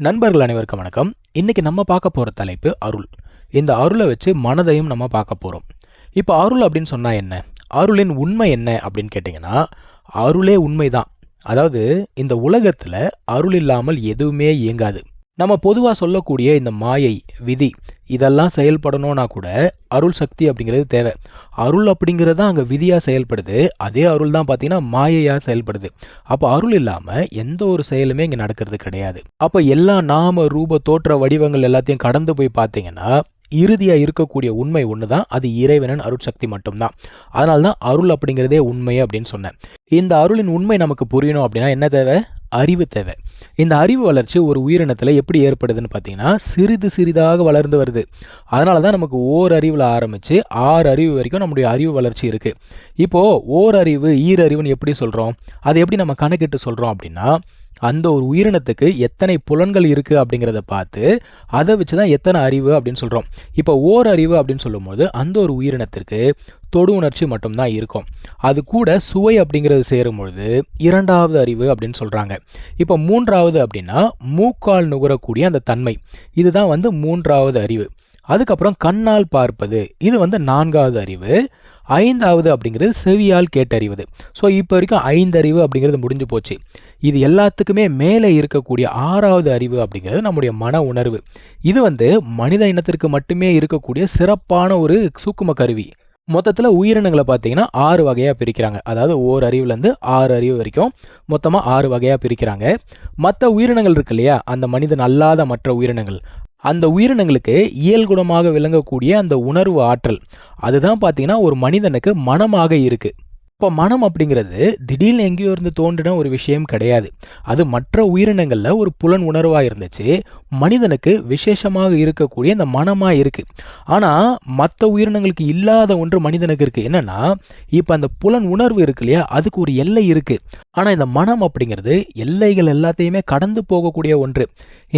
நண்பர்கள் அனைவருக்கும் வணக்கம். இன்னைக்கு நம்ம பார்க்க போகிற தலைப்பு அருள். இந்த அருளை வச்சு மனதையும் நம்ம பார்க்க போகிறோம் இப்போ அருள் அப்படின்னு சொன்னால் என்ன? அருளின் உண்மை என்ன அப்படின்னு கேட்டிங்கன்னா அருளே உண்மைதான். அதாவது இந்த உலகத்தில் அருள் இல்லாமல் எதுவுமே இயங்காது. நம்ம பொதுவாக சொல்லக்கூடிய இந்த மாயை விதி இதெல்லாம் செயல்படணும்னா கூட அருள் சக்தி அப்படிங்கிறது தேவை. அருள் அப்படிங்கிறது தான் அங்கே விதியாக செயல்படுது. அதே அருள் தான் பார்த்தீங்கன்னா மாயையாக செயல்படுது. அப்போ அருள் இல்லாமல் எந்த ஒரு செயலுமே இங்கே நடக்கிறது கிடையாது. அப்போ எல்லா நாம ரூப தோற்ற வடிவங்கள் எல்லாத்தையும் கடந்து போய் பார்த்தீங்கன்னா இறுதியாக இருக்கக்கூடிய உண்மை ஒன்று தான் அது இறைவனன் அருட்சக்தி மட்டும்தான். அதனால தான் அருள் அப்படிங்கிறதே உண்மை அப்படின்னு சொன்னேன். இந்த அருளின் உண்மை நமக்கு புரியணும் அப்படின்னா என்ன தேவை? அறிவு தேவை. இந்த அறிவு வளர்ச்சி ஒரு உயிரினத்தில் எப்படி ஏற்படுதுன்னு பார்த்தீங்கன்னா சிறிது சிறிதாக வளர்ந்து வருது. அதனால தான் நமக்கு ஓர் அறிவில் ஆரம்பித்து ஆறு அறிவு வரைக்கும் நம்முடைய அறிவு வளர்ச்சி இருக்குது இப்போது ஓர் அறிவு ஈரறிவுன்னு எப்படி சொல்கிறோம் அதை எப்படி நம்ம கணக்கிட்டு சொல்கிறோம் அப்படின்னா அந்த ஒரு உயிரினத்துக்கு எத்தனை புலன்கள் இருக்குது அப்படிங்கிறத பார்த்து அதை வச்சு தான் எத்தனை அறிவு அப்படின்னு சொல்கிறோம் இப்போ ஓர் அறிவு அப்படின்னு சொல்லும்போது அந்த ஒரு உயிரினத்திற்கு தொடு உணர்ச்சி மட்டும்தான் இருக்கும். அது கூட சுவை அப்படிங்கிறது சேரும் பொழுது இரண்டாவது அறிவு அப்படின்னு சொல்கிறாங்க இப்போ மூன்றாவது அப்படின்னா மூக்கால் நுகரக்கூடிய அந்த தன்மை. இதுதான் வந்து மூன்றாவது அறிவு. அதுக்கப்புறம் கண்ணால் பார்ப்பது. இது வந்து நான்காவது அறிவு. ஐந்தாவது அப்படிங்கிறது செவியால் கேட்டறிவது. ஸோ இப்போ வரைக்கும் ஐந்தறிவு அப்படிங்கிறது முடிஞ்சு போச்சு. இது எல்லாத்துக்குமே மேலே இருக்கக்கூடிய ஆறாவது அறிவு அப்படிங்கிறது நம்முடைய மன உணர்வு. இது வந்து மனித இனத்திற்கு மட்டுமே இருக்கக்கூடிய சிறப்பான ஒரு சூக்கும கருவி. மொத்தத்தில் உயிரினங்களை பார்த்தீங்கன்னா ஆறு வகையாக பிரிக்கிறாங்க. அதாவது ஓர் அறிவுலேருந்து ஆறு அறிவு வரைக்கும் மொத்தமாக ஆறு வகையாக பிரிக்கிறாங்க. மற்ற உயிரினங்கள் இருக்கு இல்லையா? அந்த மனிதன் அல்லாத மற்ற உயிரினங்கள். அந்த உயிரினங்களுக்கு இயல்குணமாக விளங்கக்கூடிய அந்த உணர்வு ஆற்றல். அதுதான் பார்த்தீங்கன்னா ஒரு மனிதனுக்கு மனமாக இருக்குது இப்போ மனம் அப்படிங்கிறது திடீர்னு எங்கேயோ இருந்து தோன்றின ஒரு விஷயம் கிடையாது. அது மற்ற உயிரினங்களில் ஒரு புலன் உணர்வாக இருந்துச்சு. மனிதனுக்கு விசேஷமாக இருக்கக்கூடிய அந்த மனமாக இருக்குது ஆனால் மற்ற உயிரினங்களுக்கு இல்லாத ஒன்று மனிதனுக்கு இருக்குது என்னென்னா இப்போ அந்த புலன் உணர்வு இருக்கு இல்லையா? அதுக்கு ஒரு எல்லை இருக்குது ஆனால் இந்த மனம் அப்படிங்கிறது எல்லைகள் எல்லாத்தையுமே கடந்து போகக்கூடிய ஒன்று.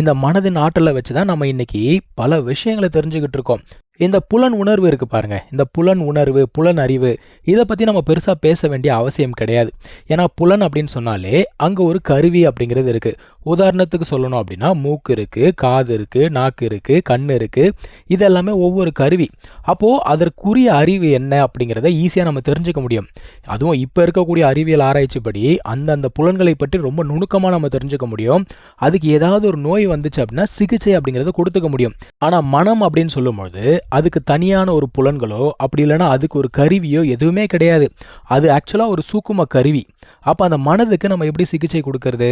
இந்த மனதின் ஆற்றலை வச்சு தான் நம்ம இன்னைக்கு பல விஷயங்களை தெரிஞ்சுக்கிட்டு இருக்கோம். இந்த புலன் உணர்வு இருக்குது பாருங்கள் இந்த புலன் உணர்வு புலன் அறிவு இதை பற்றி நம்ம பெருசாக பேச வேண்டிய அவசியம் கிடையாது. ஏன்னா புலன் அப்படின்னு சொன்னாலே அங்கே ஒரு கருவி அப்படிங்கிறது இருக்குது உதாரணத்துக்கு சொல்லணும் அப்படின்னா மூக்கு இருக்குது காது இருக்குது நாக்கு இருக்குது கண் இருக்குது இதெல்லாமே ஒவ்வொரு கருவி. அப்போது அதற்குரிய அறிவு என்ன அப்படிங்கிறத ஈஸியாக நம்ம தெரிஞ்சுக்க முடியும். அதுவும் இப்போ இருக்கக்கூடிய அறிவியல் ஆராய்ச்சிப்படி அந்தந்த புலன்களை பற்றி ரொம்ப நுணுக்கமாக நம்ம தெரிஞ்சுக்க முடியும். அதுக்கு ஏதாவது ஒரு நோய் வந்துச்சு அப்படின்னா சிகிச்சை அப்படிங்கிறத கொடுத்துக்க முடியும். ஆனால் மனம் அப்படின்னு சொல்லும்பொழுது அதுக்கு தனியான ஒரு புலன்களோ அப்படி இல்லைன்னா அதுக்கு ஒரு கருவியோ எதுவுமே கிடையாது. அது ஆக்சுவலாக ஒரு சூக்கும கருவி. அப்போ அந்த மனதுக்கு நம்ம எப்படி சிகிச்சை கொடுக்கறது?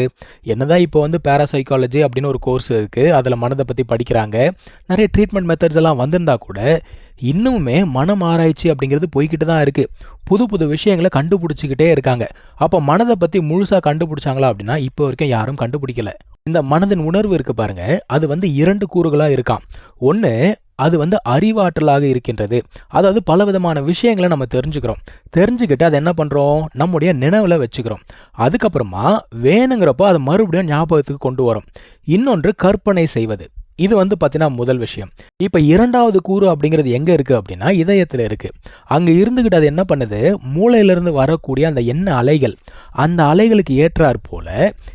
என்னதான் இப்போ வந்து பேராசைக்காலஜி அப்படின்னு ஒரு கோர்ஸ் இருக்குது அதில் மனதை பற்றி படிக்கிறாங்க. நிறைய ட்ரீட்மெண்ட் மெத்தட்ஸ் எல்லாம் வந்திருந்தா கூட இன்னுமே மனம் ஆராய்ச்சி அப்படிங்கிறது போய்கிட்டு தான் இருக்குது புது புது விஷயங்களை கண்டுபிடிச்சிக்கிட்டே இருக்காங்க. அப்போ மனதை பற்றி முழுசாக கண்டுபிடிச்சாங்களா அப்படின்னா இப்போ வரைக்கும் யாரும் கண்டுபிடிக்கல. இந்த மனதின் உணர்வு இருக்குது பாருங்கள் அது வந்து இரண்டு கூறுகளாக இருக்கான் ஒன்று அது வந்து அறிவாற்றலாக இருக்கின்றது. அதாவது பல விதமான விஷயங்களை நம்ம தெரிஞ்சுக்கிறோம். தெரிஞ்சுக்கிட்டு அதை என்ன பண்ணுறோம் நம்முடைய நினைவில் வச்சுக்கிறோம். அதுக்கப்புறமா வேணுங்கிறப்போ அதை மறுபடியும் ஞாபகத்துக்கு கொண்டு வரோம். இன்னொன்று கற்பனை செய்வது. இது வந்து பார்த்தீங்கன்னா முதல் விஷயம். இப்போ இரண்டாவது கூறு அப்படிங்கிறது எங்கே இருக்குது அப்படின்னா இதயத்தில் இருக்குது அங்கே இருந்துக்கிட்டு அது என்ன பண்ணுது? மூளையிலிருந்து வரக்கூடிய அந்த எண்ண அலைகள். அந்த அலைகளுக்கு ஏற்றாற் போல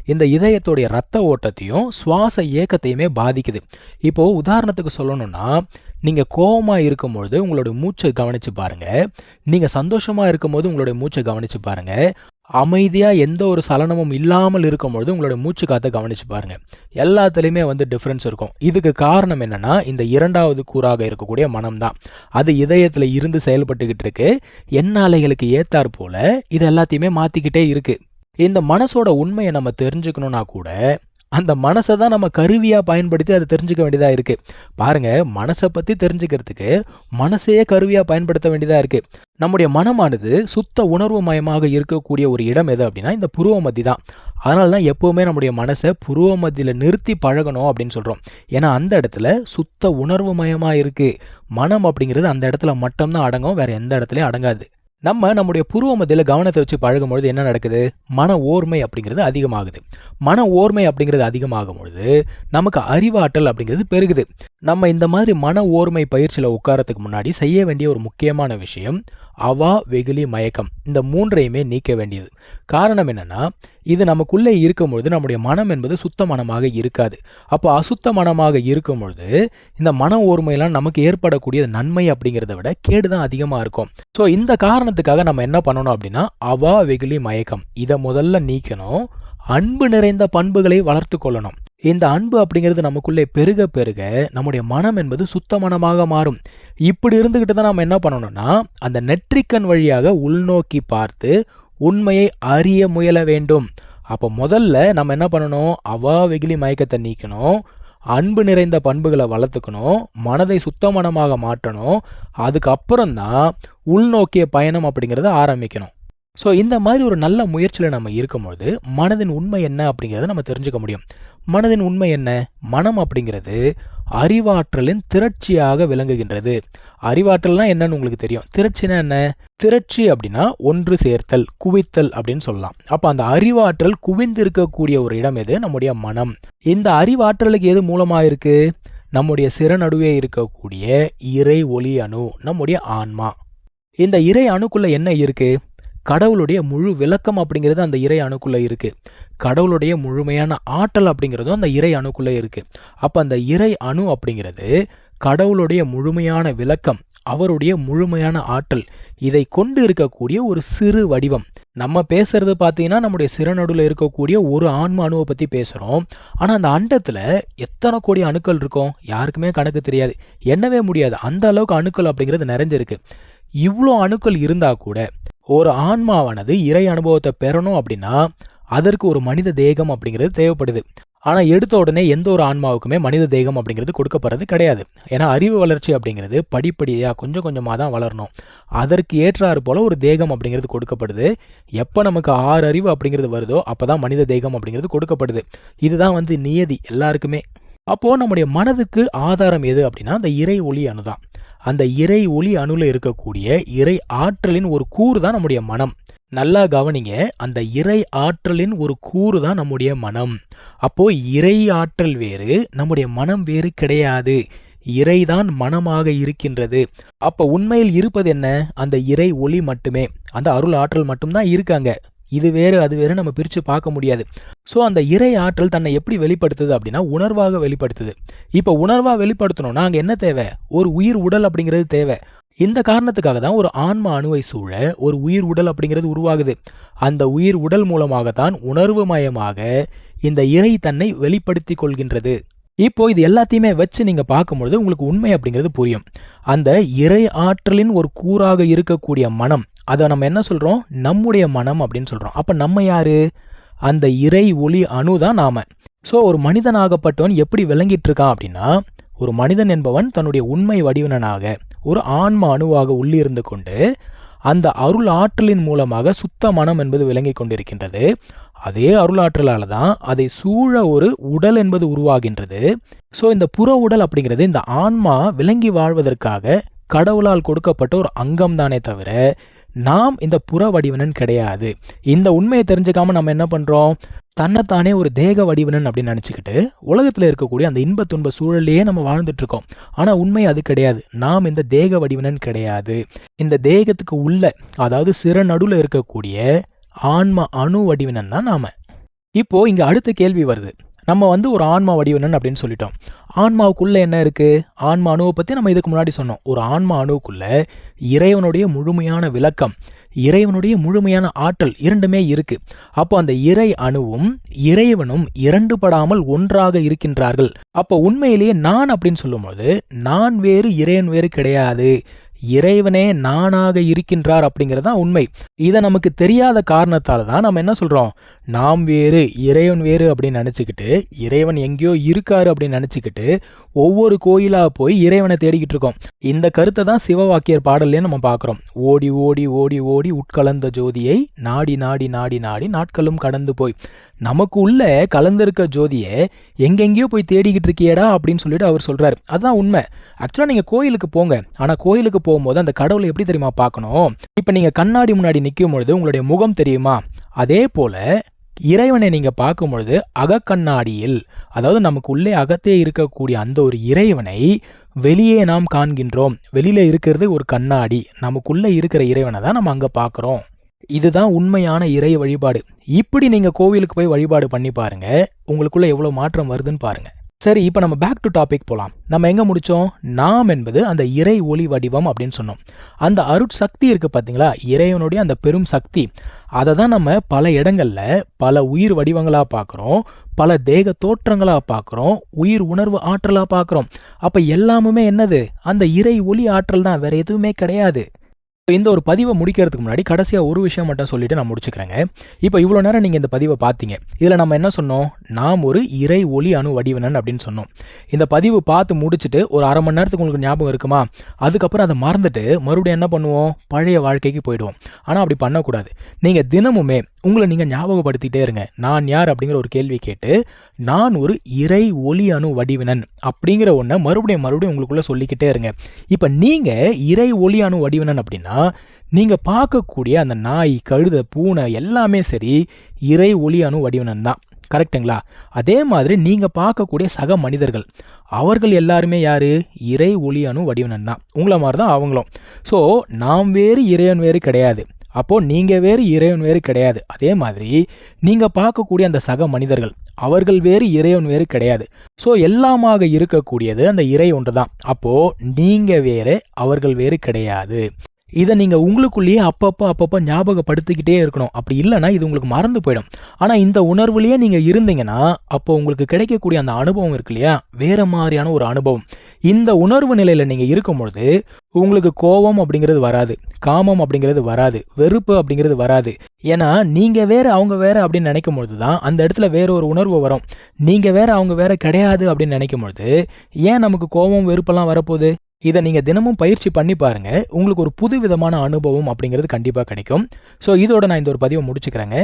இந்த இதயத்துடைய ரத்த ஓட்டத்தையும் சுவாச இயக்கத்தையுமே பாதிக்குது. இப்போது உதாரணத்துக்கு சொல்லணும்னா நீங்கள் கோபமாக இருக்கும்பொழுது உங்களுடைய மூச்சை கவனித்து பாருங்கள் நீங்கள் சந்தோஷமாக இருக்கும்போது உங்களுடைய மூச்சை கவனித்து பாருங்கள் அமைதியாக எந்த ஒரு சலனமும் இல்லாமல் இருக்கும்பொழுது உங்களுடைய மூச்சு காற்றை கவனித்து பாருங்கள் எல்லாத்துலேயுமே வந்து டிஃப்ரென்ஸ் இருக்கும். இதுக்கு காரணம் என்னென்னா இந்த இரண்டாவது கூறாக இருக்கக்கூடிய மனம் தான் அது இதயத்தில் இருந்து செயல்பட்டுக்கிட்டு இருக்கு. எண்ண அலைகளுக்கு ஏத்தாற் போல இது எல்லாத்தையுமே மாற்றிக்கிட்டே இருக்குது இந்த மனசோட உண்மையை நம்ம தெரிஞ்சுக்கணுன்னா கூட அந்த மனசை தான் நம்ம கருவியாக பயன்படுத்தி அதை தெரிஞ்சுக்க வேண்டியதாக இருக்குது பாருங்கள் மனசை பற்றி தெரிஞ்சுக்கிறதுக்கு மனசையே கருவியாக பயன்படுத்த வேண்டியதாக இருக்குது நம்முடைய மனமானது சுத்த உணர்வு மயமாக இருக்கக்கூடிய ஒரு இடம் எது அப்படின்னா இந்த புருவ மத்தி தான். அதனால தான் எப்போவுமே நம்முடைய மனசை புருவ மத்தியில் நிறுத்தி பழகணும் அப்படின்னு சொல்கிறோம் ஏன்னா அந்த இடத்துல சுத்த உணர்வு மயமாக இருக்குது மனம் அப்படிங்கிறது அந்த இடத்துல மட்டும்தான் அடங்கும் வேறு எந்த இடத்துலையும் அடங்காது. நம்ம நம்முடைய புருவ மத்தியில் கவனத்தை வச்சு பழகும்பொழுது என்ன நடக்குது? மன ஓர்மை அப்படிங்கிறது அதிகமாகுது. மன ஓர்மை அப்படிங்கிறது அதிகமாகும் பொழுது நமக்கு அறிவாற்றல் அப்படிங்கிறது பெருகுது. நம்ம இந்த மாதிரி மன ஓர்மை பயிற்சியில் உட்காரத்துக்கு முன்னாடி செய்ய வேண்டிய ஒரு முக்கியமான விஷயம் அவா வெகுளி மயக்கம். இந்த மூன்றையுமே நீக்க வேண்டியது. காரணம் என்னன்னா இது நமக்குள்ளே இருக்கும் பொழுது நம்முடைய மனம் என்பது சுத்த மனமாக இருக்காது. அப்போ அசுத்த மனமாக இருக்கும் பொழுது இந்த மன ஓர்மையெல்லாம் நமக்கு ஏற்படக்கூடிய நன்மை அப்படிங்கிறத விட கேடு தான் அதிகமாக இருக்கும். ஸோ இந்த காரணத்துக்காக நம்ம என்ன பண்ணணும் அப்படின்னா அவா வெகுளி மயக்கம். இதை முதல்ல நீக்கணும். அன்பு நிறைந்த பண்புகளை வளர்த்து கொள்ளணும். இந்த அன்பு அப்படிங்கிறது நமக்குள்ளே பெருக பெருக நம்முடைய மனம் என்பது சுத்த மனமாக மாறும். இப்படி இருந்துக்கிட்டு தான் நம்ம என்ன பண்ணணும்னா அந்த நெற்றிக்கண் வழியாக உள்நோக்கி பார்த்து உண்மையை அறிய முயல வேண்டும். அப்போ முதல்ல நம்ம என்ன பண்ணணும்? அவா வெகுளி மயக்கத்தை நீக்கணும். அன்பு நிறைந்த பண்புகளை வளர்த்துக்கணும். மனதை சுத்தமனமாக மாற்றணும். அதுக்கப்புறம் தான் உள்நோக்கிய பயணம் அப்படிங்கிறத ஆரம்பிக்கணும். ஸோ இந்த மாதிரி ஒரு நல்ல முயற்சியில் நம்ம இருக்கும்பொழுது மனதின் உண்மை என்ன அப்படிங்கிறத நம்ம தெரிஞ்சுக்க முடியும். மனதின் உண்மை என்ன? மனம் அப்படிங்கிறது அறிவாற்றலின் திரட்சியாக விளங்குகின்றது. அறிவாற்றல்னா என்னன்னு உங்களுக்கு தெரியும். திரட்சினா என்ன? திரட்சி அப்படின்னா ஒன்று சேர்த்தல் குவித்தல் அப்படின்னு சொல்லலாம். அப்போ அந்த அறிவாற்றல் குவிந்திருக்கக்கூடிய ஒரு இடம் எது? நம்முடைய மனம். இந்த அறிவாற்றலுக்கு எது மூலமாக இருக்கு? நம்முடைய சிறநடுவே இருக்கக்கூடிய இறை ஒளி அணு நம்முடைய ஆன்மா. இந்த இறை அணுக்குள்ள என்ன இருக்குது கடவுளுடைய முழு விளக்கம் அப்படிங்கிறது அந்த இறை அணுக்குள்ளே இருக்கு. கடவுளுடைய முழுமையான ஆற்றல் அப்படிங்கிறதும் அந்த இறை அணுக்குள்ளே இருக்கு. அப்போ அந்த இறை அணு அப்படிங்கிறது கடவுளுடைய முழுமையான விளக்கம் அவருடைய முழுமையான ஆற்றல் இதை கொண்டு இருக்கக்கூடிய ஒரு சிறு வடிவம். நம்ம பேசுறது பார்த்தீங்கன்னா நம்முடைய சிறநடுவில் இருக்கக்கூடிய ஒரு ஆன்ம அணுவை பற்றி பேசுகிறோம் ஆனால் அந்த அண்டத்தில் எத்தனை கோடி அணுக்கள் இருக்கும்? யாருக்குமே கணக்கு தெரியாது. எண்ணவே முடியாது. அந்த அளவுக்கு அணுக்கள் அப்படிங்கிறது நிறைஞ்சிருக்கு. இவ்வளோ அணுக்கள் இருந்தால் கூட ஒரு ஆன்மாவானது இறை அனுபவத்தை பெறணும் அப்படின்னா அதற்கு ஒரு மனித தேகம் அப்படிங்கிறது தேவைப்படுது. ஆனால் எடுத்த உடனே எந்த ஒரு ஆன்மாவுக்குமே மனித தேகம் அப்படிங்கிறது கொடுக்கப்படுறது கிடையாது. ஏன்னா அறிவு வளர்ச்சி அப்படிங்கிறது படிப்படியாக கொஞ்சம் கொஞ்சமாக தான் வளரணும். அதற்கு ஏற்றாறு போல் ஒரு தேகம் அப்படிங்கிறது கொடுக்கப்படுது. எப்போ நமக்கு ஆறு அறிவு அப்படிங்கிறது வருதோ அப்போ தான் மனித தேகம் அப்படிங்கிறது கொடுக்கப்படுது. இதுதான் வந்து நியதி எல்லாருக்குமே. அப்போது நம்முடைய மனதுக்கு ஆதாரம் எது அப்படின்னா அந்த இறை ஒளி அணுதான். அந்த இறை ஒளி அணுல இருக்கக்கூடிய இறை ஆற்றலின் ஒரு கூறு தான் நம்முடைய மனம். நல்லா கவனிங்க அந்த இறை ஆற்றலின் ஒரு கூறு தான் நம்முடைய மனம். அப்போ இறை ஆற்றல் வேறு நம்முடைய மனம் வேறு கிடையாது. இறைதான் மனமாக இருக்கின்றது. அப்ப உண்மையில் இருப்பது என்ன? அந்த இறை ஒளி மட்டுமே. அந்த அருள் ஆற்றல் மட்டும்தான் இருக்காங்க. இது வேறு அது வேறு நம்ம பிரித்து பார்க்க முடியாது. ஸோ அந்த இறை ஆற்றல் தன்னை எப்படி வெளிப்படுத்துது அப்படின்னா உணர்வாக வெளிப்படுத்துது. இப்போ உணர்வாக வெளிப்படுத்தணும்னா அங்கே என்ன தேவை? ஒரு உயிர் உடல் அப்படிங்கிறது தேவை. இந்த காரணத்துக்காக தான் ஒரு ஆன்ம அணுவை சூழ ஒரு உயிர் உடல் அப்படிங்கிறது உருவாகுது. அந்த உயிர் உடல் மூலமாகத்தான் உணர்வு மயமாக இந்த இறை தன்னை வெளிப்படுத்தி கொள்கின்றது. இப்போ இது எல்லாத்தையுமே வச்சு நீங்க பார்க்கும்பொழுது உங்களுக்கு உண்மை அப்படிங்கிறது புரியும். அந்த இறை ஆற்றலின் ஒரு கூறாக இருக்கக்கூடிய மனம் அதை நம்ம என்ன சொல்றோம்? நம்முடைய மனம் அப்படின்னு சொல்றோம். அப்ப நம்ம யாரு? அந்த இறை ஒளி அணு தான் நாம. ஸோ ஒரு மனிதனாகப்பட்டவன் எப்படி விளங்கிட்டு இருக்கான் அப்படின்னா ஒரு மனிதன் என்பவன் தன்னுடைய உண்மை வடிவனனாக ஒரு ஆன்ம அணுவாக உள்ளிருந்து கொண்டு அந்த அருள் ஆற்றலின் மூலமாக சுத்த மனம் என்பது விளங்கி கொண்டிருக்கின்றது. அதே அருளாற்றலால் தான் அதை சூழ ஒரு உடல் என்பது உருவாகின்றது. ஸோ இந்த புற உடல் அப்படிங்கிறது இந்த ஆன்மா விளங்கி வாழ்வதற்காக கடவுளால் கொடுக்கப்பட்ட ஒரு அங்கம் தானே தவிர நாம் இந்த புற வடிவனன் கிடையாது. இந்த உண்மையை தெரிஞ்சுக்காம நம்ம என்ன பண்ணுறோம் தன்னைத்தானே ஒரு தேக வடிவனன் அப்படின்னு நினச்சிக்கிட்டு உலகத்தில் இருக்கக்கூடிய அந்த இன்ப துன்ப சூழலையே நம்ம வாழ்ந்துட்டுருக்கோம். ஆனால் உண்மை அது கிடையாது. நாம் இந்த தேக வடிவனன் கிடையாது. இந்த தேகத்துக்கு உள்ள அதாவது சிற நடுவில் இருக்கக்கூடிய ஆன்ம அணு வடிவினன் தான் நாம. இப்போ இங்க அடுத்த கேள்வி வருது. நம்ம வந்து ஒரு ஆன்மா வடிவினன் அப்படின்னு சொல்லிட்டோம். ஆன்மாவுக்குள்ள என்ன இருக்கு? ஆன்மா அணுவை பத்தி நம்ம இதுக்கு முன்னாடி சொன்னோம். ஒரு ஆன்மா அணுவுக்குள்ள இறைவனுடைய முழுமையான விளக்கம் இறைவனுடைய முழுமையான ஆற்றல் இரண்டுமே இருக்கு. அப்போ அந்த இறை அணுவும் இறைவனும் இரண்டு படாமல் ஒன்றாக இருக்கின்றார்கள். அப்போ உண்மையிலேயே நான் அப்படின்னு சொல்லும்போது நான் வேறு இறைவன் வேறு கிடையாது. இறைவனே நானாக இருக்கின்றார் அப்படிங்கிறது தான் உண்மை. இதை நமக்கு தெரியாத காரணத்தால் தான் நம்ம என்ன சொல்கிறோம் நாம் வேறு இறைவன் வேறு அப்படின்னு நினச்சிக்கிட்டு இறைவன் எங்கேயோ இருக்காரு அப்படின்னு நினச்சிக்கிட்டு ஒவ்வொரு கோயிலாக போய் இறைவனை தேடிக்கிட்டு இருக்கோம். இந்த கருத்தை தான் சிவவாக்கியர் பாடல்லே நம்ம பார்க்குறோம். ஓடி ஓடி ஓடி ஓடி உட்கலந்த ஜோதியை நாடி நாடி நாடி நாடி நாட்களும் கடந்து போய். நமக்கு உள்ள கலந்திருக்க ஜோதியை எங்கெங்கேயோ போய் தேடிக்கிட்டு இருக்கியடா அப்படின்னு சொல்லிட்டு அவர் சொல்கிறார் அதுதான் உண்மை. ஆக்சுவலாக நீங்கள் கோயிலுக்கு போங்க. ஆனால் கோயிலுக்கு போகும்போது அந்த கடவுளை எப்படி தெரியுமா பார்க்கணும்? இப்போ நீங்கள் கண்ணாடி முன்னாடி நிற்கும் பொழுது உங்களுடைய முகம் தெரியுமா? அதே போல இறைவனை நீங்கள் பார்க்கும் பொழுது அகக்கண்ணாடியில் அதாவது நமக்கு உள்ளே அகத்தே இருக்கக்கூடிய அந்த ஒரு இறைவனை வெளியே நாம் காண்கின்றோம். வெளியில் இருக்கிறது ஒரு கண்ணாடி. நமக்குள்ளே இருக்கிற இறைவனை தான் நம்ம அங்கே பார்க்குறோம். இதுதான் உண்மையான இறை வழிபாடு. இப்படி நீங்கள் கோவிலுக்கு போய் வழிபாடு பண்ணி பாருங்கள் உங்களுக்குள்ளே எவ்வளோ மாற்றம் வருதுன்னு பாருங்கள் சரி இப்போ நம்ம பேக் டு டாபிக் போகலாம் நம்ம எங்கே முடித்தோம் நாம் என்பது அந்த இறை ஒளி வடிவம் அப்படின்னு சொன்னோம். அந்த அருட்சக்தி இருக்குது பார்த்தீங்களா இறைவனுடைய அந்த பெரும் சக்தி. அதை தான் நம்ம பல இடங்களில் பல உயிர் வடிவங்களாக பார்க்குறோம் பல தேக தோற்றங்களாக பார்க்குறோம் உயிர் உணர்வு ஆற்றலாக பார்க்குறோம் அப்போ எல்லாமுமே என்னது? அந்த இறை ஒளி ஆற்றல் தான். வேற எதுவுமே கிடையாது. இந்த ஒரு பதிவை முடிக்கிறதுக்கு முன்னாடி கடைசியாக ஒரு விஷயம் மட்டும் சொல்லிட்டு நான் முடிச்சுக்கிறேங்க. இப்போ இவ்வளோ நேரம் நீங்கள் இந்த பதிவை பார்த்தீங்க. இதில் நம்ம என்ன சொன்னோம்? நாம் ஒரு இறை ஒளி அணு வடிவனன் அப்படின்னு சொன்னோம். இந்த பதிவு பார்த்து முடிச்சுட்டு ஒரு அரை மணி நேரத்துக்கு உங்களுக்கு ஞாபகம் இருக்குமா? அதுக்கப்புறம் அதை மறந்துட்டு மறுபடியும் என்ன பண்ணுவோம்? பழைய வாழ்க்கைக்கு போயிடுவோம். ஆனால் அப்படி பண்ணக்கூடாது. நீங்கள் தினமுமே உங்களை நீங்கள் ஞாபகப்படுத்திட்டே இருங்க. நான் யார் அப்படிங்கிற ஒரு கேள்வி கேட்டு நான் ஒரு இறை ஒளி அணு வடிவினன் அப்படிங்கிற ஒன்றை மறுபடியும் மறுபடியும் உங்களுக்குள்ளே சொல்லிக்கிட்டே இருங்க. இப்போ நீங்கள் இறை ஒளி அணு வடிவினன் அப்படின்னா நீங்கள் பார்க்கக்கூடிய அந்த நாய் கழுத பூனை எல்லாமே சரி இறை ஒளி அணு வடிவினன் தான். கரெக்டுங்களா அதே மாதிரி நீங்கள் பார்க்கக்கூடிய சக மனிதர்கள். அவர்கள் எல்லாருமே யார்? இறை ஒளி அணு வடிவனன் தான். உங்களை மாதிரி தான் அவங்களும். ஸோ நாம் வேறு இறைவன் வேறு கிடையாது. அப்போது நீங்கள் வேறு இறைவன் வேறு கிடையாது. அதே மாதிரி நீங்கள் பார்க்கக்கூடிய அந்த சக மனிதர்கள் அவர்கள் வேறு இறைவன் வேறு கிடையாது. ஸோ எல்லாமாக இருக்கக்கூடியது அந்த இறை ஒன்று தான். அப்போது நீங்கள் வேறு அவர்கள் வேறு கிடையாது. இதை நீங்கள் உங்களுக்குள்ளேயே அப்பப்போ அப்பப்போ ஞாபகப்படுத்திக்கிட்டே இருக்கணும். அப்படி இல்லைன்னா இது உங்களுக்கு மறந்து போயிடும். ஆனால் இந்த உணர்வுலேயே நீங்கள் இருந்தீங்கன்னா அப்போ உங்களுக்கு கிடைக்கக்கூடிய அந்த அனுபவம் இருக்கு இல்லையா? வேறு மாதிரியான ஒரு அனுபவம். இந்த உணர்வு நிலையில் நீங்கள் இருக்கும் பொழுது உங்களுக்கு கோபம் அப்படிங்கிறது வராது. காமம் அப்படிங்கிறது வராது. வெறுப்பு அப்படிங்கிறது வராது. ஏன்னா நீங்கள் வேறு அவங்க வேறு அப்படின்னு நினைக்கும் பொழுது தான் அந்த இடத்துல வேற ஒரு உணர்வு வரும். நீங்கள் வேறு அவங்க வேறு கிடையாது அப்படின்னு நினைக்கும் பொழுது ஏன் நமக்கு கோபம் வெறுப்பெல்லாம் வரப்போகுது? இதை நீங்கள் தினமும் பயிற்சி பண்ணி பாருங்கள் உங்களுக்கு ஒரு புது விதமான அனுபவம் அப்படிங்கிறது கண்டிப்பாக கிடைக்கும். ஸோ இதோட நான் இந்த ஒரு பதிவை முடிச்சுக்கிறேங்க.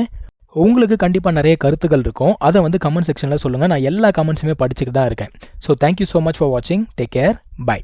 உங்களுக்கு கண்டிப்பாக நிறைய கருத்துக்கள் இருக்கும். அதை வந்து கமெண்ட் செக்ஷனில் சொல்லுங்கள் நான் எல்லா கமெண்ட்ஸுமே படிச்சுட்டு தான் இருக்கேன். So thank you so much for வாட்சிங் டேக் கேர் பை